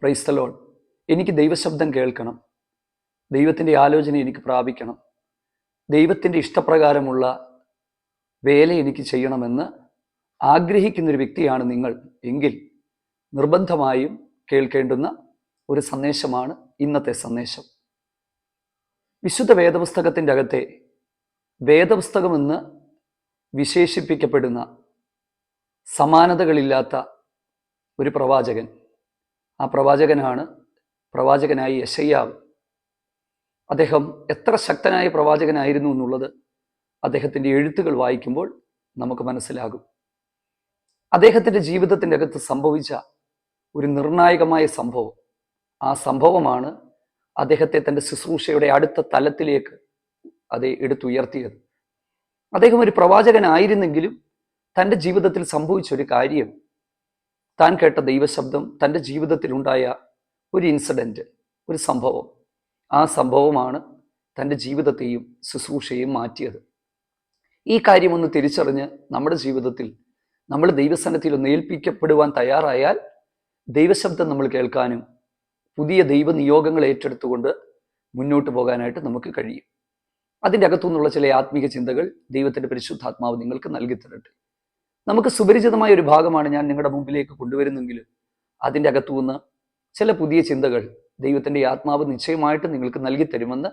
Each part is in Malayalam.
പ്രൈസ്തലോൺ എനിക്ക് ദൈവശബ്ദം കേൾക്കണം. ദൈവത്തിന്റെ ആലോചന എനിക്ക് പ്രാപിക്കണം. ദൈവത്തിന്റെ ഇഷ്ടപ്രകാരമുള്ള വേല എനിക്ക് ചെയ്യണമെന്ന് ആഗ്രഹിക്കുന്നൊരു വ്യക്തിയാണ് നിങ്ങൾ എങ്കിൽ നിർബന്ധമായും കേൾക്കേണ്ടുന്ന ഒരു സന്ദേശമാണ് ഇന്നത്തെ സന്ദേശം. വിശുദ്ധ വേദപുസ്തകത്തിന്റെ അകത്തെ വേദപുസ്തകമെന്ന് വിശേഷിപ്പിക്കപ്പെടുന്ന സമാനതകളില്ലാത്ത ഒരു പ്രവാചകൻ ആ പ്രവാചകനാണ് പ്രവാചകനായി യശയ്യാവ്. അദ്ദേഹം എത്ര ശക്തനായ പ്രവാചകനായിരുന്നു എന്നുള്ളത് അദ്ദേഹത്തിന്റെ എഴുത്തുകൾ വായിക്കുമ്പോൾ നമുക്ക് മനസ്സിലാകും. അദ്ദേഹത്തിന്റെ ജീവിതത്തിന്റെ അകത്ത് സംഭവിച്ച ഒരു നിർണായകമായ സംഭവം. ആ സംഭവമാണ് അദ്ദേഹത്തെ തന്റെ ശുശ്രൂഷയുടെ അടുത്ത തലത്തിലേക്ക് അത് എടുത്തുയർത്തിയത്. അദ്ദേഹം ഒരു പ്രവാചകനായിരുന്നെങ്കിലും തന്റെ ജീവിതത്തിൽ സംഭവിച്ച ഒരു കാര്യം താൻ കേട്ട ദൈവശബ്ദം തന്റെ ജീവിതത്തിലുണ്ടായ ഒരു ഇൻസിഡന്റ് ഒരു സംഭവം. ആ സംഭവമാണ് തന്റെ ജീവിതത്തെയും ശുശ്രൂഷയെയും മാറ്റിയത്. ഈ കാര്യമൊന്ന് തിരിച്ചറിഞ്ഞ് നമ്മുടെ ജീവിതത്തിൽ നമ്മൾ ദൈവസ്ഥാനത്തിൽ ഒന്ന് ഏൽപ്പിക്കപ്പെടുവാൻ തയ്യാറായാൽ ദൈവശബ്ദം നമ്മൾ കേൾക്കാനും പുതിയ ദൈവനിയോഗങ്ങൾ ഏറ്റെടുത്തുകൊണ്ട് മുന്നോട്ട് പോകാനായിട്ട് നമുക്ക് കഴിയും. അതിന്റെ അകത്തുനിന്നുള്ള ചില ആത്മീക ചിന്തകൾ ദൈവത്തിന്റെ പരിശുദ്ധാത്മാവ് നിങ്ങൾക്ക് നൽകി തരട്ടെ. നമുക്ക് സുപരിചിതമായ ഒരു ഭാഗമാണ് ഞാൻ നിങ്ങളുടെ മുമ്പിലേക്ക് കൊണ്ടുവരുന്നെങ്കിലും അതിന്റെ അകത്തുനിന്ന് ചില പുതിയ ചിന്തകൾ ദൈവത്തിന്റെ ആത്മാവ് നിശ്ചയമായിട്ട് നിങ്ങൾക്ക് നൽകി തരുമെന്ന്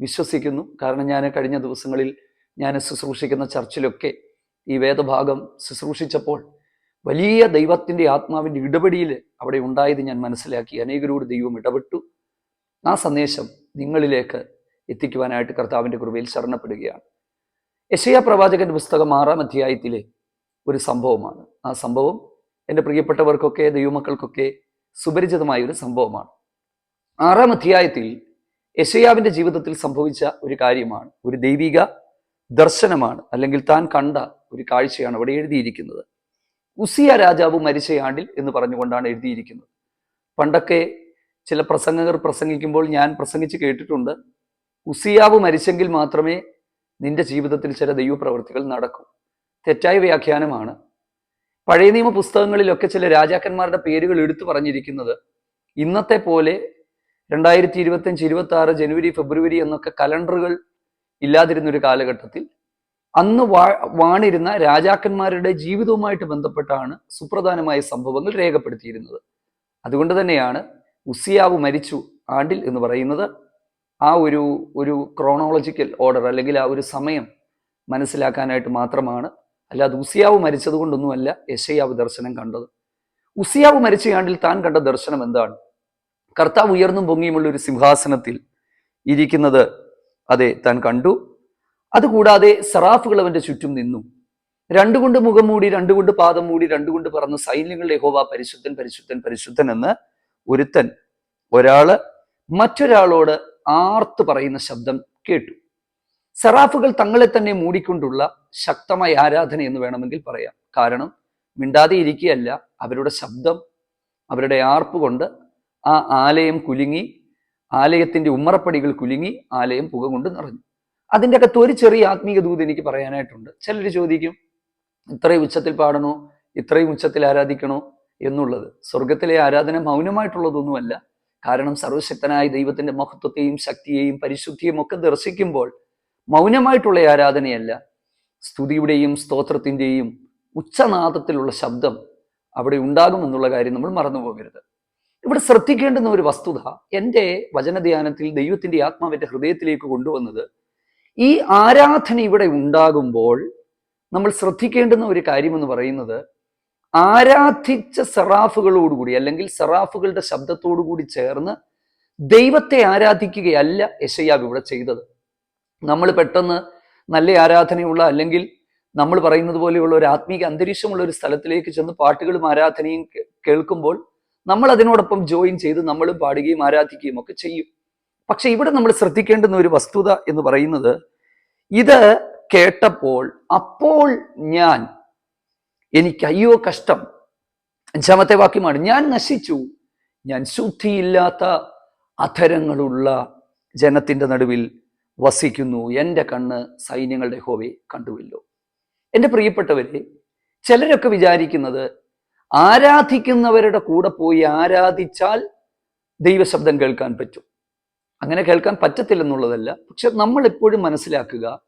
വിശ്വസിക്കുന്നു. കാരണം ഞാൻ കഴിഞ്ഞ ദിവസങ്ങളിൽ ഞാൻ ശുശ്രൂഷിക്കുന്ന ചർച്ചിലൊക്കെ ഈ വേദഭാഗം ശുശ്രൂഷിച്ചപ്പോൾ വലിയ ദൈവത്തിന്റെ ആത്മാവിന്റെ ഇടപെടിയിൽ അവിടെ ഉണ്ടായത് ഞാൻ മനസ്സിലാക്കി. അനേകരോട് ദൈവം ഇടപെട്ടു. ആ സന്ദേശം നിങ്ങളിലേക്ക് എത്തിക്കുവാനായിട്ട് കർത്താവിന്റെ കൃപയിൽ ശരണപ്പെടുകയാണ്. യശയ പ്രവാചകന്റെ പുസ്തകം ആറാം അധ്യായത്തിലെ ഒരു സംഭവമാണ്. ആ സംഭവം എന്റെ പ്രിയപ്പെട്ടവർക്കൊക്കെ ദൈവമക്കൾക്കൊക്കെ സുപരിചിതമായ ഒരു സംഭവമാണ്. ആറാം അധ്യായത്തിൽ യശയാവിന്റെ ജീവിതത്തിൽ സംഭവിച്ച ഒരു കാര്യമാണ്. ഒരു ദൈവിക ദർശനമാണ് അല്ലെങ്കിൽ താൻ കണ്ട ഒരു കാഴ്ചയാണ് അവിടെ എഴുതിയിരിക്കുന്നത്. ഉസിയ രാജാവ് മരിച്ച ആണ്ടിൽ എന്ന് പറഞ്ഞുകൊണ്ടാണ് എഴുതിയിരിക്കുന്നത്. പണ്ടൊക്കെ ചില പ്രസംഗകർ പ്രസംഗിക്കുമ്പോൾ ഞാൻ പ്രസംഗിച്ച് കേട്ടിട്ടുണ്ട് ഉസിയാവ് മരിച്ചെങ്കിൽ മാത്രമേ നിന്റെ ജീവിതത്തിൽ ചില ദൈവപ്രവൃത്തികൾ നടക്കൂ. തെറ്റായ വ്യാഖ്യാനമാണ്. പഴയ നിയമ പുസ്തകങ്ങളിലൊക്കെ ചില രാജാക്കന്മാരുടെ പേരുകൾ എടുത്തു പറഞ്ഞിരിക്കുന്നത് ഇന്നത്തെ പോലെ രണ്ടായിരത്തി ഇരുപത്തഞ്ച് ഇരുപത്തി ആറ് ജനുവരി ഫെബ്രുവരി എന്നൊക്കെ കലണ്ടറുകൾ ഇല്ലാതിരുന്ന ഒരു കാലഘട്ടത്തിൽ അന്ന് വാ വാണിരുന്ന രാജാക്കന്മാരുടെ ജീവിതവുമായിട്ട് ബന്ധപ്പെട്ടാണ് സുപ്രധാനമായ സംഭവങ്ങൾ രേഖപ്പെടുത്തിയിരുന്നത്. അതുകൊണ്ട് തന്നെയാണ് ഉസിയാവ് മരിച്ചു ആണ്ടിൽ എന്ന് പറയുന്നത് ആ ഒരു ഒരു ക്രോണോളജിക്കൽ ഓർഡർ അല്ലെങ്കിൽ ആ ഒരു സമയം മനസ്സിലാക്കാനായിട്ട് മാത്രമാണ് അല്ലാതെ ഉസിയാവ് മരിച്ചത് കൊണ്ടൊന്നുമല്ല യശയാവ് ദർശനം കണ്ടത്. ഉസിയാവ് മരിച്ച കാണ്ടിൽ താൻ കണ്ട ദർശനം എന്താണ്? കർത്താവ് ഉയർന്നും പൊങ്ങിയുമുള്ള ഒരു സിംഹാസനത്തിൽ ഇരിക്കുന്നത് അതെ താൻ കണ്ടു. അതുകൂടാതെ സറാഫുകൾ അവന്റെ ചുറ്റും നിന്നു. രണ്ടുകൊണ്ട് മുഖം മൂടി രണ്ടുകൊണ്ട് പാദം മൂടി രണ്ടുകൊണ്ട് പറന്ന് സൈന്യങ്ങളുടെ യഹോവ പരിശുദ്ധൻ പരിശുദ്ധൻ പരിശുദ്ധൻ എന്ന് ഒരുത്തൻ ഒരാൾ മറ്റൊരാളോട് ആർത്ത് പറയുന്ന ശബ്ദം കേട്ടു. സെറാഫുകൾ തങ്ങളെ തന്നെ മൂടിക്കൊണ്ടുള്ള ശക്തമായ ആരാധന എന്ന് വേണമെങ്കിൽ പറയാം. കാരണം മിണ്ടാതെ ഇരിക്കുകയല്ല അവരുടെ ശബ്ദം അവരുടെ ആർപ്പ് കൊണ്ട് ആ ആലയം കുലുങ്ങി ആലയത്തിന്റെ ഉമ്മറപ്പടികൾ കുലുങ്ങി ആലയം പുക കൊണ്ട് നിറഞ്ഞു. അതിന്റെ അകത്ത് ഒരു ചെറിയ ആത്മീയ ദൂത് എനിക്ക് പറയാനായിട്ടുണ്ട്. ചിലർ ചോദിക്കും ഇത്രയും ഉച്ചത്തിൽ പാടണോ? ഇത്രയും ഉച്ചത്തിൽ ആരാധിക്കണോ? എന്നുള്ളത്. സ്വർഗത്തിലെ ആരാധന മൗനമായിട്ടുള്ളതൊന്നുമല്ല. കാരണം സർവശക്തനായ ദൈവത്തിന്റെ മഹത്വത്തെയും ശക്തിയെയും പരിശുദ്ധിയും ഒക്കെ ദർശിക്കുമ്പോൾ മൗനമായിട്ടുള്ള ആരാധനയല്ല. സ്തുതിയുടെയും സ്തോത്രത്തിന്റെയും ഉച്ചനാദത്തിലുള്ള ശബ്ദം അവിടെ ഉണ്ടാകുമെന്നുള്ള കാര്യം നമ്മൾ മറന്നുപോകരുത്. ഇവിടെ ശ്രദ്ധിക്കേണ്ടുന്ന ഒരു വസ്തുത എന്റെ വചനധ്യാനത്തിൽ ദൈവത്തിന്റെ ആത്മാവിന്റെ ഹൃദയത്തിലേക്ക് കൊണ്ടുവന്നത് ഈ ആരാധന ഇവിടെ ഉണ്ടാകുമ്പോൾ നമ്മൾ ശ്രദ്ധിക്കേണ്ടുന്ന ഒരു കാര്യമെന്ന് പറയുന്നത് ആരാധിച്ച സെറാഫുകളോടുകൂടി അല്ലെങ്കിൽ സെറാഫുകളുടെ ശബ്ദത്തോടുകൂടി ചേർന്ന് ദൈവത്തെ ആരാധിക്കുകയല്ല യശയാവ് ഇവിടെ ചെയ്തത്. നമ്മൾ പെട്ടെന്ന് നല്ല ആരാധനയുള്ള അല്ലെങ്കിൽ നമ്മൾ പറയുന്നത് പോലെയുള്ള ഒരു ആത്മീക അന്തരീക്ഷമുള്ള ഒരു സ്ഥലത്തിലേക്ക് ചെന്ന് പാട്ടുകളും ആരാധനയും കേൾക്കുമ്പോൾ നമ്മൾ അതിനോടൊപ്പം ജോയിൻ ചെയ്ത് നമ്മളും പാടുകയും ആരാധിക്കുകയും ഒക്കെ ചെയ്യും. പക്ഷെ ഇവിടെ നമ്മൾ ശ്രദ്ധിക്കേണ്ടുന്ന ഒരു വസ്തുത എന്ന് പറയുന്നത് ഇത് കേട്ടപ്പോൾ അപ്പോൾ ഞാൻ എനിക്ക് അയ്യോ കഷ്ടം. അഞ്ചാമത്തെ വാക്യമാണ് ഞാൻ നശിച്ചു. ഞാൻ ശുദ്ധിയില്ലാത്ത അധരങ്ങളുള്ള ജനത്തിന്റെ നടുവിൽ വസിക്കുന്നു. എന്റെ കണ്ണ് സൈന്യങ്ങളുടെ ഹോവെ കണ്ടുവല്ലോ. എന്റെ പ്രിയപ്പെട്ടവരെ ചിലരൊക്കെ വിചാരിക്കുന്നത് ആരാധിക്കുന്നവരുടെ കൂടെ പോയി ആരാധിച്ചാൽ ദൈവശബ്ദം കേൾക്കാൻ പറ്റും. അങ്ങനെ കേൾക്കാൻ പറ്റത്തില്ലെന്നുള്ളതല്ല. പക്ഷെ നമ്മൾ എപ്പോഴും മനസ്സിലാക്കുക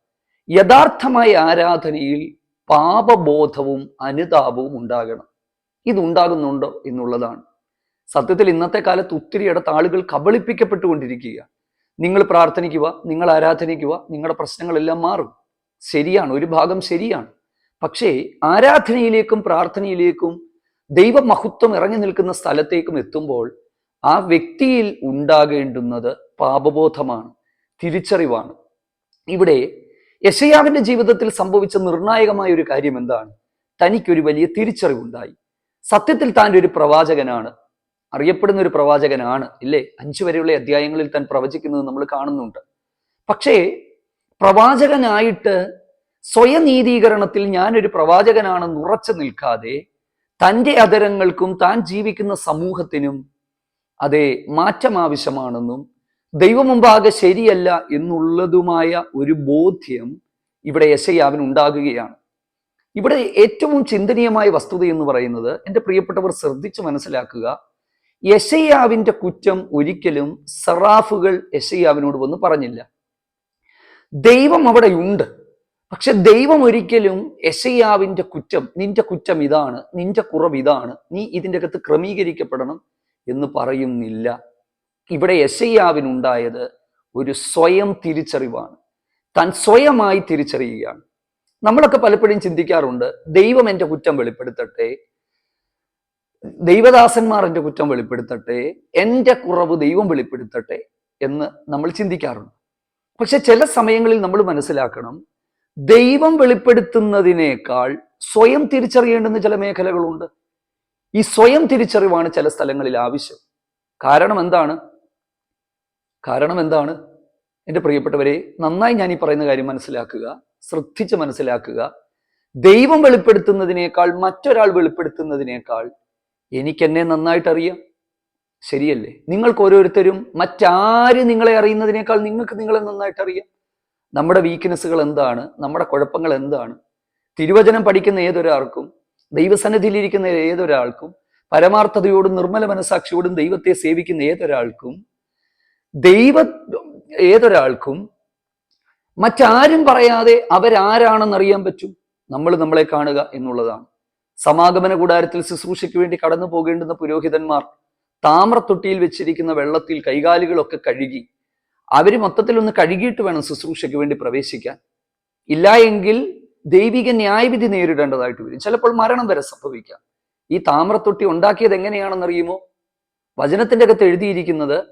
യഥാർത്ഥമായ ആരാധനയിൽ പാപബോധവും അനുതാപവും ഉണ്ടാകണം. ഇതുണ്ടാകുന്നുണ്ടോ എന്നുള്ളതാണ്. സത്യത്തിൽ ഇന്നത്തെ കാലത്ത് ഒത്തിരിയിടത്ത് ആളുകൾ കബളിപ്പിക്കപ്പെട്ടുകൊണ്ടിരിക്കുക നിങ്ങൾ പ്രാർത്ഥനിക്കുക നിങ്ങൾ ആരാധനിക്കുക നിങ്ങളുടെ പ്രശ്നങ്ങളെല്ലാം മാറും. ശരിയാണ് ഒരു ഭാഗം ശരിയാണ്. പക്ഷേ ആരാധനയിലേക്കും പ്രാർത്ഥനയിലേക്കും ദൈവമഹത്വം ഇറങ്ങി നിൽക്കുന്ന സ്ഥലത്തേക്കും എത്തുമ്പോൾ ആ വ്യക്തിയിൽ ഉണ്ടാകേണ്ടുന്നത് പാപബോധമാണ് തിരിച്ചറിവാണ്. ഇവിടെ യശയാവിന്റെ ജീവിതത്തിൽ സംഭവിച്ച നിർണായകമായ ഒരു കാര്യം എന്താണ്? തനിക്കൊരു വലിയ തിരിച്ചറിവുണ്ടായി. സത്യത്തിൽ താൻ ഒരു പ്രവാചകനാണ്. അറിയപ്പെടുന്ന ഒരു പ്രവാചകനാണ്. ഇല്ലേ? അഞ്ചു വരെയുള്ള അധ്യായങ്ങളിൽ താൻ പ്രവചിക്കുന്നത് നമ്മൾ കാണുന്നുണ്ട്. പക്ഷേ പ്രവാചകനായിട്ട് സ്വയനീതീകരണത്തിൽ ഞാനൊരു പ്രവാചകനാണെന്ന് ഉറച്ചു നിൽക്കാതെ തന്റെ അതരങ്ങൾക്കും താൻ ജീവിക്കുന്ന സമൂഹത്തിനും അതെ മാറ്റം ആവശ്യമാണെന്നും ദൈവമുമ്പാകെ ശരിയല്ല എന്നുള്ളതുമായ ഒരു ബോധ്യം ഇവിടെ യശയാവിന് ഉണ്ടാകുകയാണ്. ഇവിടെ ഏറ്റവും ചിന്തനീയമായ വസ്തുത എന്ന് പറയുന്നത് എന്റെ പ്രിയപ്പെട്ടവർ ശ്രദ്ധിച്ച് മനസ്സിലാക്കുക. യശയാവിന്റെ കുറ്റം ഒരിക്കലും സറാഫുകൾ യശയ്യാവിനോട് വന്ന് പറഞ്ഞില്ല. ദൈവം അവിടെ ഉണ്ട് പക്ഷെ ദൈവം ഒരിക്കലും യശയ്യാവിന്റെ കുറ്റം നിന്റെ കുറ്റം ഇതാണ് നിന്റെ കുറവ് ഇതാണ് നീ ഇതിന്റെ അകത്ത് ക്രമീകരിക്കപ്പെടണം എന്ന് പറയുന്നില്ല. ഇവിടെ യശയ്യാവിനുണ്ടായത് ഒരു സ്വയം തിരിച്ചറിവാണ്. താൻ സ്വയമായി തിരിച്ചറിയുകയാണ്. നമ്മളൊക്കെ പലപ്പോഴും ചിന്തിക്കാറുണ്ട് ദൈവം എന്റെ കുറ്റം വെളിപ്പെടുത്തട്ടെ ദൈവദാസന്മാർ എന്റെ കുറ്റം വെളിപ്പെടുത്തട്ടെ എന്റെ കുറവ് ദൈവം വെളിപ്പെടുത്തട്ടെ എന്ന് നമ്മൾ ചിന്തിക്കാറുണ്ട്. പക്ഷെ ചില സമയങ്ങളിൽ നമ്മൾ മനസ്സിലാക്കണം ദൈവം വെളിപ്പെടുത്തുന്നതിനേക്കാൾ സ്വയം തിരിച്ചറിയേണ്ടുന്ന ചില മേഖലകളുണ്ട്. ഈ സ്വയം തിരിച്ചറിവാണ് ചില സ്ഥലങ്ങളിൽ ആവശ്യം. കാരണം എന്താണ്? കാരണം എന്താണ്? എന്റെ പ്രിയപ്പെട്ടവരെ നന്നായി ഞാൻ ഈ പറയുന്ന കാര്യം മനസ്സിലാക്കുക ശ്രദ്ധിച്ച് മനസ്സിലാക്കുക. ദൈവം വെളിപ്പെടുത്തുന്നതിനേക്കാൾ മറ്റൊരാൾ വെളിപ്പെടുത്തുന്നതിനേക്കാൾ എനിക്കെന്നെ നന്നായിട്ട് അറിയാം ശരിയല്ലേ? നിങ്ങൾക്ക് ഓരോരുത്തരും മറ്റാര് നിങ്ങളെ അറിയുന്നതിനേക്കാൾ നിങ്ങൾക്ക് നിങ്ങളെ നന്നായിട്ട് അറിയാം നമ്മുടെ വീക്ക്നെസ്സുകൾ എന്താണ്? നമ്മുടെ കുഴപ്പങ്ങൾ എന്താണ്? തിരുവചനം പഠിക്കുന്ന ഏതൊരാൾക്കും ദൈവസന്നിധിയിലിരിക്കുന്ന ഏതൊരാൾക്കും പരമാർത്ഥതയോടും നിർമ്മല മനസാക്ഷിയോടും ദൈവത്തെ സേവിക്കുന്ന ഏതൊരാൾക്കും ദൈവ ഏതൊരാൾക്കും മറ്റാരും പറയാതെ അവരാരാണെന്ന് അറിയാൻ പറ്റും. നമ്മൾ നമ്മളെ കാണുക എന്നുള്ളതാണ്. സമാഗമന കൂടാരത്തിൽ ശുശ്രൂഷയ്ക്ക് വേണ്ടി കടന്നു പോകേണ്ടുന്ന പുരോഹിതന്മാർ താമ്രത്തൊട്ടിയിൽ വെച്ചിരിക്കുന്ന വെള്ളത്തിൽ കൈകാലുകളൊക്കെ കഴുകി അവർ മൊത്തത്തിൽ ഒന്ന് കഴുകിയിട്ട് വേണം ശുശ്രൂഷയ്ക്ക് വേണ്ടി പ്രവേശിക്കാൻ. ഇല്ല എങ്കിൽ ദൈവിക ന്യായവിധി നേരിടേണ്ടതായിട്ട് വരും. ചിലപ്പോൾ മരണം വരെ സംഭവിക്കാം. ഈ താമ്രത്തൊട്ടി ഉണ്ടാക്കിയത് എങ്ങനെയാണെന്നറിയുമോ? വചനത്തിന്റെ അകത്ത് എഴുതിയിരിക്കുന്നത്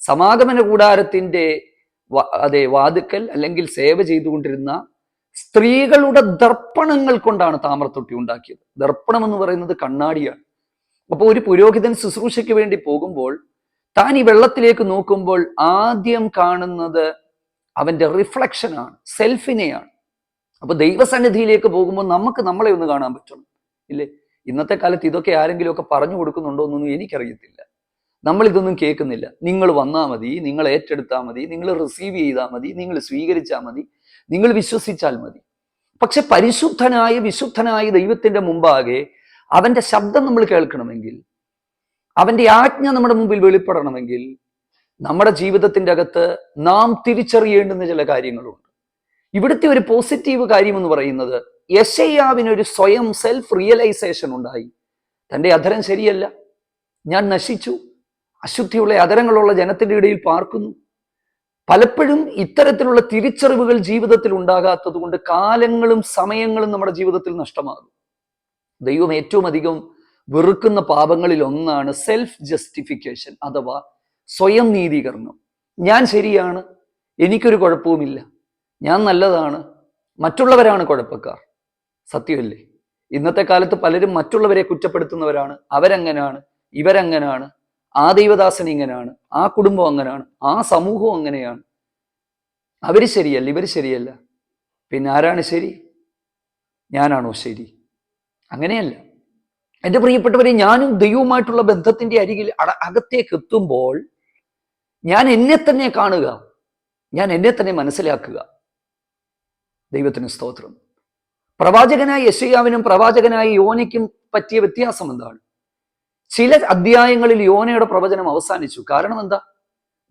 സമാഗമന കൂടാരത്തിന്റെ അതെ വാതുക്കൽ അല്ലെങ്കിൽ സേവ ചെയ്തുകൊണ്ടിരുന്ന സ്ത്രീകളുടെ ദർപ്പണങ്ങൾ കൊണ്ടാണ് താമ്രത്തൊട്ടി ഉണ്ടാക്കിയത്. ദർപ്പണം എന്ന് പറയുന്നത് കണ്ണാടിയാണ്. അപ്പോൾ ഒരു പുരോഹിതൻ ശുശ്രൂഷയ്ക്ക് വേണ്ടി പോകുമ്പോൾ താൻ ഈ വെള്ളത്തിലേക്ക് നോക്കുമ്പോൾ ആദ്യം കാണുന്നത് അവന്റെ റിഫ്ലക്ഷനാണ് സെൽഫിനെയാണ് അപ്പൊ ദൈവസന്നിധിയിലേക്ക് പോകുമ്പോൾ നമുക്ക് നമ്മളെ ഒന്ന് കാണാൻ പറ്റണം ഇല്ലേ? ഇന്നത്തെ കാലത്ത് ഇതൊക്കെ ആരെങ്കിലും ഒക്കെ പറഞ്ഞു കൊടുക്കുന്നുണ്ടോ എന്നൊന്നും എനിക്കറിയത്തില്ല. നമ്മൾ ഇതൊന്നും കേൾക്കുന്നില്ല. നിങ്ങൾ വന്നാൽ മതി നിങ്ങൾ ഏറ്റെടുത്താൽ മതി നിങ്ങൾ റിസീവ് ചെയ്താൽ മതി നിങ്ങൾ സ്വീകരിച്ചാൽ മതി. നിങ്ങൾ വിശ്വസിച്ചാൽ മതി. പക്ഷെ പരിശുദ്ധനായ വിശുദ്ധനായ ദൈവത്തിന്റെ മുമ്പാകെ അവന്റെ ശബ്ദം നമ്മൾ കേൾക്കണമെങ്കിൽ അവന്റെ ആജ്ഞ നമ്മുടെ മുമ്പിൽ വെളിപ്പെടണമെങ്കിൽ നമ്മുടെ ജീവിതത്തിന്റെ അകത്ത് നാം തിരിച്ചറിയേണ്ടുന്ന ചില കാര്യങ്ങളുണ്ട്. ഇവിടുത്തെ ഒരു പോസിറ്റീവ് കാര്യം എന്ന് പറയുന്നത് യശയ്യാവിനൊരു സ്വയം സെൽഫ് റിയലൈസേഷൻ ഉണ്ടായി. തന്റെ അധരം ശരിയല്ല. ഞാൻ നശിച്ചു. അശുദ്ധിയുള്ള അധരങ്ങളുള്ള ജനത്തിന്റെ ഇടയിൽ പാർക്കുന്നു. പലപ്പോഴും ഇത്തരത്തിലുള്ള തിരിച്ചറിവുകൾ ജീവിതത്തിൽ ഉണ്ടാകാത്തത് കൊണ്ട് കാലങ്ങളും സമയങ്ങളും നമ്മുടെ ജീവിതത്തിൽ നഷ്ടമാകും. ദൈവം ഏറ്റവും അധികം വെറുക്കുന്ന പാപങ്ങളിൽ ഒന്നാണ് സെൽഫ് ജസ്റ്റിഫിക്കേഷൻ അഥവാ സ്വയം നീതീകരണം. ഞാൻ ശരിയാണ് എനിക്കൊരു കുഴപ്പവുമില്ല ഞാൻ നല്ലതാണ് മറ്റുള്ളവരാണ് കുഴപ്പക്കാർ. സത്യമല്ലേ? ഇന്നത്തെ കാലത്ത് പലരും മറ്റുള്ളവരെ കുറ്റപ്പെടുത്തുന്നവരാണ് അവരെങ്ങനാണ് ഇവരെങ്ങനാണ് ആ ദൈവദാസൻ ഇങ്ങനെയാണ് ആ കുടുംബം അങ്ങനെയാണ് ആ സമൂഹം അങ്ങനെയാണ്. അവർ ശരിയല്ല ഇവർ ശരിയല്ല. പിന്നെ ആരാണ് ശരി? ഞാനാണോ ശരി? അങ്ങനെയല്ല. എന്റെ പ്രിയപ്പെട്ടവരെ ഞാനും ദൈവവുമായിട്ടുള്ള ബന്ധത്തിന്റെ അരികിൽ അകത്തേക്ക് എത്തുമ്പോൾ ഞാൻ എന്നെ തന്നെ കാണുക ഞാൻ എന്നെ തന്നെ മനസ്സിലാക്കുക. ദൈവത്തിന് സ്തോത്രം. പ്രവാചകനായ യശയാവിനും പ്രവാചകനായ യോനയ്ക്കും പറ്റിയ വ്യത്യാസം എന്താണ്? ചില അധ്യായങ്ങളിൽ യോനയുടെ പ്രവചനം അവസാനിച്ചു. കാരണം എന്താ?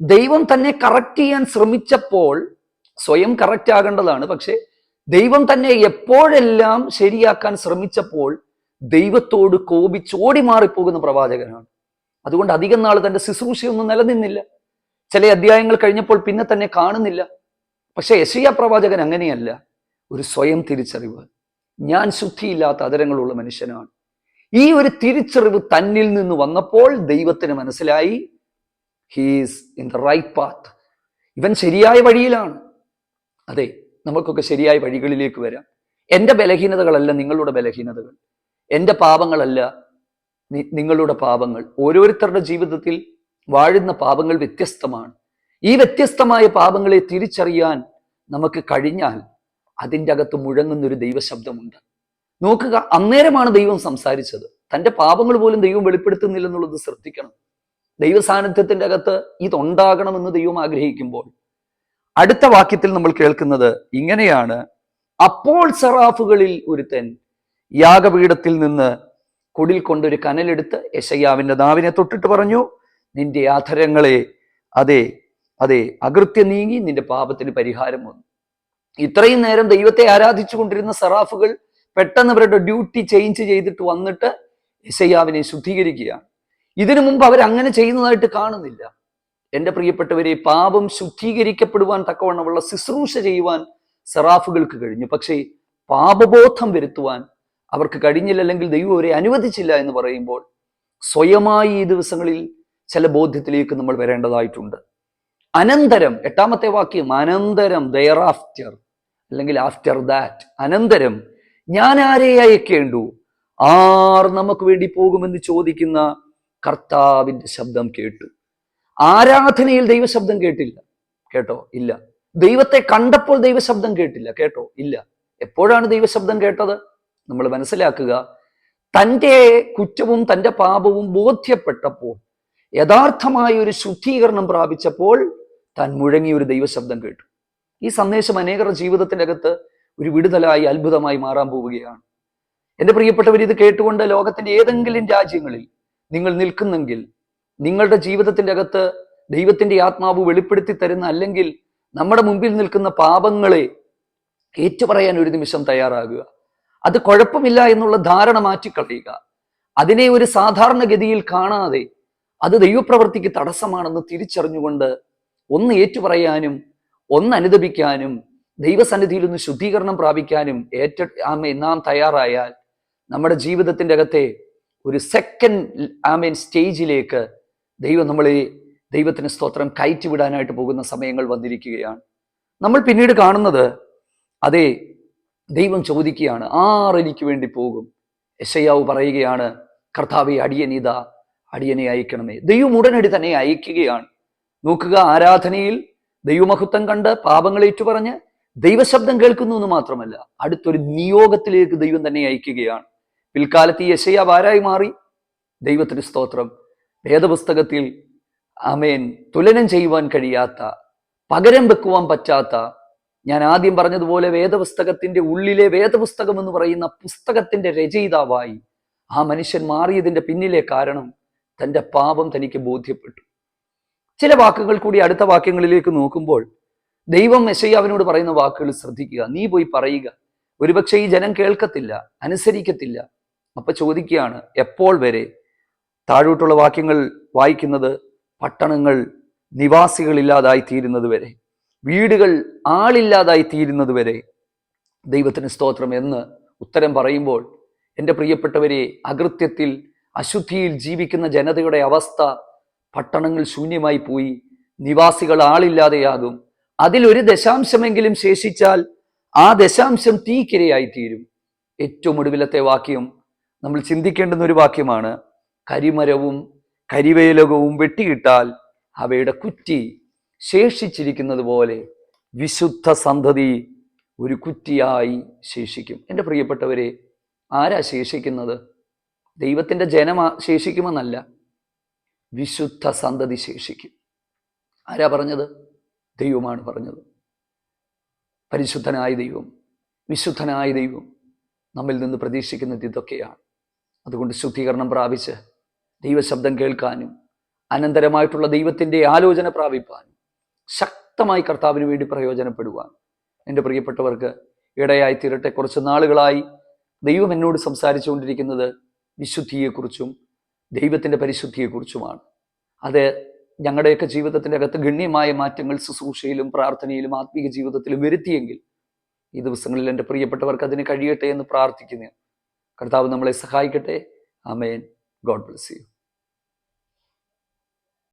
ദൈവം തന്നെ കറക്റ്റ് ചെയ്യാൻ ശ്രമിച്ചപ്പോൾ സ്വയം കറക്റ്റ് ആകേണ്ടതാണ്. പക്ഷെ ദൈവം തന്നെ എപ്പോഴെല്ലാം ശരിയാക്കാൻ ശ്രമിച്ചപ്പോൾ ദൈവത്തോട് കോപിച്ച് ഓടി മാറിപ്പോകുന്ന പ്രവാചകനാണ്. അതുകൊണ്ട് അധികം നാൾ തന്റെ ശുശ്രൂഷയൊന്നും നിലനിന്നില്ല. ചില അധ്യായങ്ങൾ കഴിഞ്ഞപ്പോൾ പിന്നെ തന്നെ കാണുന്നില്ല. പക്ഷെ യശയ പ്രവാചകൻ അങ്ങനെയല്ല. ഒരു സ്വയം തിരിച്ചറിവ്. ഞാൻ ശുദ്ധിയില്ലാത്ത അതരങ്ങളുള്ള മനുഷ്യനാണ്. ഈ ഒരു തിരിച്ചറിവ് തന്നിൽ നിന്ന് വന്നപ്പോൾ ദൈവത്തിന് മനസ്സിലായി he's in the right path ഇവൻ ശരിയായ വഴിയിലാണ്. അതെ നമുക്കൊക്കെ ശരിയായ വഴികളിലേക്ക് വരാം. എന്റെ ബലഹീനതകളല്ല നിങ്ങളുടെ ബലഹീനതകൾ. എന്റെ പാപങ്ങളല്ല നിങ്ങളുടെ പാപങ്ങൾ. ഓരോരുത്തരുടെ ജീവിതത്തിൽ വാഴുന്ന പാപങ്ങൾ വ്യത്യസ്തമാണ്. ഈ വ്യത്യസ്തമായ പാപങ്ങളെ തിരിച്ചറിയാൻ നമുക്ക് കഴിഞ്ഞാൽ അതിന്റെ അകത്ത് മുഴങ്ങുന്നൊരു ദൈവശബ്ദമുണ്ട്. നോക്കുക അന്നേരമാണ് ദൈവം സംസാരിച്ചത്. തന്റെ പാപങ്ങൾ പോലും ദൈവം വെളിപ്പെടുത്തുന്നില്ലെന്നുള്ളത് ശ്രദ്ധിക്കണം. ദൈവ സാന്നിധ്യത്തിന്റെ അകത്ത് ഇതുണ്ടാകണമെന്ന് ദൈവം ആഗ്രഹിക്കുമ്പോൾ അടുത്ത വാക്യത്തിൽ നമ്മൾ കേൾക്കുന്നത് ഇങ്ങനെയാണ്. അപ്പോൾ സറാഫുകളിൽ ഒരുത്തൻ യാഗപീഠത്തിൽ നിന്ന് കുടിൽ കൊണ്ടൊരു കനലെടുത്ത് യശയ്യാവിന്റെ നാവിനെ തൊട്ടിട്ട് പറഞ്ഞു നിന്റെ ആധരങ്ങളെ അതെ അതെ അകൃത്യം നീങ്ങി നിന്റെ പാപത്തിന് പരിഹാരം വന്നു. ഇത്രയും നേരം ദൈവത്തെ ആരാധിച്ചു കൊണ്ടിരുന്ന സറാഫുകൾ പെട്ടെന്ന് അവരുടെ ഡ്യൂട്ടി ചേഞ്ച് ചെയ്തിട്ട് വന്നിട്ട് യശയ്യാവിനെ ശുദ്ധീകരിക്കുകയാണ്. ഇതിനു മുമ്പ് അവർ അങ്ങനെ ചെയ്യുന്നതായിട്ട് കാണുന്നില്ല. എന്റെ പ്രിയപ്പെട്ടവരെ പാപം ശുദ്ധീകരിക്കപ്പെടുവാൻ തക്കവണ്ണമുള്ള ശുശ്രൂഷ ചെയ്യുവാൻ സെറാഫുകൾക്ക് കഴിഞ്ഞു. പക്ഷേ പാപബോധം വരുത്തുവാൻ അവർക്ക് കഴിഞ്ഞില്ല അല്ലെങ്കിൽ ദൈവം അവരെ അനുവദിച്ചില്ല എന്ന് പറയുമ്പോൾ സ്വയമായി ഈ ദിവസങ്ങളിൽ ചില ബോധ്യത്തിലേക്ക് നമ്മൾ വരേണ്ടതായിട്ടുണ്ട്. അനന്തരം എട്ടാമത്തെ വാക്യം അനന്തരം ദയർ ആഫ്റ്റർ അല്ലെങ്കിൽ ആഫ്റ്റർ ദാറ്റ് അനന്തരം ഞാൻ ആരെ അയക്കേണ്ടു? ആർ നമുക്ക് വേണ്ടി പോകുമെന്ന് ചോദിക്കുന്ന കർത്താവിന്റെ ശബ്ദം കേട്ടു. ആരാധനയിൽ ദൈവശബ്ദം കേട്ടില്ല. കേട്ടോ? ഇല്ല. ദൈവത്തെ കണ്ടപ്പോൾ ദൈവശബ്ദം കേട്ടില്ല. കേട്ടോ? ഇല്ല. എപ്പോഴാണ് ദൈവശബ്ദം കേട്ടത്? നമ്മൾ മനസ്സിലാക്കുക. തന്റെ കുറ്റവും തന്റെ പാപവും ബോധ്യപ്പെട്ടപ്പോൾ യഥാർത്ഥമായ ഒരു ശുദ്ധീകരണം പ്രാപിച്ചപ്പോൾ താൻ മുഴങ്ങിയ ഒരു ദൈവശബ്ദം കേട്ടു. ഈ സന്ദേശം അനേകരുടെ ജീവിതത്തിനകത്ത് ഒരു വിടുതലായി അത്ഭുതമായി മാറാൻ പോവുകയാണ്. എന്റെ പ്രിയപ്പെട്ടവർ ഇത് കേട്ടുകൊണ്ട് ലോകത്തിന്റെ ഏതെങ്കിലും രാജ്യങ്ങളിൽ നിങ്ങൾ നിൽക്കുന്നെങ്കിൽ നിങ്ങളുടെ ജീവിതത്തിന്റെ അകത്ത് ദൈവത്തിന്റെ ആത്മാവ് വെളിപ്പെടുത്തി തരുന്ന അല്ലെങ്കിൽ നമ്മുടെ മുമ്പിൽ നിൽക്കുന്ന പാപങ്ങളെ ഏറ്റുപറയാൻ ഒരു നിമിഷം തയ്യാറാകുക. അത് കുഴപ്പമില്ല എന്നുള്ള ധാരണ മാറ്റിക്കളയുക. അതിനെ ഒരു സാധാരണഗതിയിൽ കാണാതെ അത് ദൈവപ്രവൃത്തിക്ക് തടസ്സമാണെന്ന് തിരിച്ചറിഞ്ഞുകൊണ്ട് ഒന്ന് ഏറ്റുപറയാനും ഒന്ന് അനുദപിക്കാനും ദൈവസന്നിധിയിൽ ഒന്ന് ശുദ്ധീകരണം പ്രാപിക്കാനും ഏറ്റ ആമേ നാം തയ്യാറായാൽ നമ്മുടെ ജീവിതത്തിന്റെ അകത്തെ ഒരു സെക്കൻഡ് ആമേൻ സ്റ്റേജിലേക്ക് ദൈവം നമ്മളെ ദൈവത്തിന് സ്തോത്രം കയറ്റിവിടാനായിട്ട് പോകുന്ന സമയങ്ങൾ വന്നിരിക്കുകയാണ്. നമ്മൾ പിന്നീട് കാണുന്നത് അതെ ദൈവം ചോദിക്കുകയാണ് ആർ എനിക്ക് വേണ്ടി പോകും? യശയാവ് പറയുകയാണ് കർത്താവെ അടിയനിത അടിയനെ അയക്കണമേ. ദൈവം ഉടനടി തന്നെ അയക്കുകയാണ്. നോക്കുക ആരാധനയിൽ ദൈവമഹത്വം കണ്ട് പാപങ്ങൾ ഏറ്റുപറഞ്ഞ് ദൈവശബ്ദം കേൾക്കുന്നു എന്ന് മാത്രമല്ല അടുത്തൊരു നിയോഗത്തിലേക്ക് ദൈവം തന്നെ അയക്കുകയാണ്. പിൽക്കാലത്ത് ഈ യശയ്യാവ് ആരായി മാറി? ദൈവത്തിന് സ്തോത്രം. വേദപുസ്തകത്തിൽ അമേൻ തുലനം ചെയ്യുവാൻ കഴിയാത്ത പകരം വെക്കുവാൻ പറ്റാത്ത ഞാൻ ആദ്യം പറഞ്ഞതുപോലെ വേദപുസ്തകത്തിന്റെ ഉള്ളിലെ വേദപുസ്തകം എന്ന് പറയുന്ന പുസ്തകത്തിന്റെ രചയിതാവായി ആ മനുഷ്യൻ മാറിയതിന്റെ പിന്നിലെ കാരണം തന്റെ പാപം തനിക്ക് ബോധ്യപ്പെട്ടു. ചില വാക്കുകൾ കൂടി അടുത്ത വാക്യങ്ങളിലേക്ക് നോക്കുമ്പോൾ ദൈവം മെസ്സയ്യാവിനോട് പറയുന്ന വാക്കുകൾ ശ്രദ്ധിക്കുക. നീ പോയി പറയുക. ഒരുപക്ഷെ ഈ ജനം കേൾക്കത്തില്ല അനുസരിക്കത്തില്ല. അപ്പൊ ചോദിക്കുകയാണ് എപ്പോൾ വരെ? താഴോട്ടുള്ള വാക്യങ്ങൾ വായിക്കുന്നത് പട്ടണങ്ങൾ നിവാസികളില്ലാതായി തീരുന്നത് വരെ. വീടുകൾ ആളില്ലാതായി തീരുന്നത് വരെ. ദൈവത്തിന് സ്തോത്രം എന്ന് ഉത്തരം പറയുമ്പോൾ എന്റെ പ്രിയപ്പെട്ടവരെ അകൃത്യത്തിൽ അശുദ്ധിയിൽ ജീവിക്കുന്ന ജനതയുടെ അവസ്ഥ പട്ടണങ്ങൾ ശൂന്യമായി പോയി. നിവാസികൾ ആളില്ലാതെയാകും. അതിലൊരു ദശാംശമെങ്കിലും ശേഷിച്ചാൽ ആ ദശാംശം തീക്കിരയായി തീരും ഏറ്റവും ഒടുവിലത്തെ വാക്യം നമ്മൾ ചിന്തിക്കേണ്ടുന്ന ഒരു വാക്യമാണ് കരിമരവും കരിവേലകവും വെട്ടിയിട്ടാൽ അവയുടെ കുറ്റി ശേഷിച്ചിരിക്കുന്നത് പോലെ വിശുദ്ധ സന്തതി ഒരു കുറ്റിയായി ശേഷിക്കും. എന്റെ പ്രിയപ്പെട്ടവരെ ആരാ ശേഷിക്കുന്നത്? ദൈവത്തിന്റെ ജനം ശേഷിക്കുമെന്നല്ല വിശുദ്ധ സന്തതി ശേഷിക്കും. ആരാ പറഞ്ഞത്? ദൈവമാണ് പറഞ്ഞത്. പരിശുദ്ധനായ ദൈവം വിശുദ്ധനായ ദൈവം നമ്മിൽ നിന്ന് പ്രതീക്ഷിക്കുന്നത് ഇതൊക്കെയാണ്. അതുകൊണ്ട് ശുദ്ധീകരണം പ്രാപിച്ച് ദൈവശബ്ദം കേൾക്കാനും അനന്തരമായിട്ടുള്ള ദൈവത്തിന്റെ ആലോചന പ്രാപിപ്പാനും ശക്തമായി കർത്താവിന് വേണ്ടി പ്രയോജനപ്പെടുവാൻ എന്റെ പ്രിയപ്പെട്ടവർക്ക് ഇടയായി തീരട്ടെ. കുറച്ച് നാളുകളായി ദൈവം എന്നോട് സംസാരിച്ചുകൊണ്ടിരിക്കുന്നത് വിശുദ്ധിയെക്കുറിച്ചും ദൈവത്തിന്റെ പരിശുദ്ധിയെക്കുറിച്ചുമാണ്. അത് ഞങ്ങളുടെയൊക്കെ ജീവിതത്തിന്റെ അകത്ത് ഗണ്യമായ മാറ്റങ്ങൾ ശുശ്രൂഷയിലും പ്രാർത്ഥനയിലും ആത്മീയ ജീവിതത്തിലും വരുത്തിയെങ്കിൽ ഈ ദിവസങ്ങളിൽ എന്റെ പ്രിയപ്പെട്ടവർക്ക് അതിന് കഴിയട്ടെ എന്ന് പ്രാർത്ഥിക്കുന്നു. കർത്താവ് നമ്മളെ സഹായിക്കട്ടെ. Amen God bless you.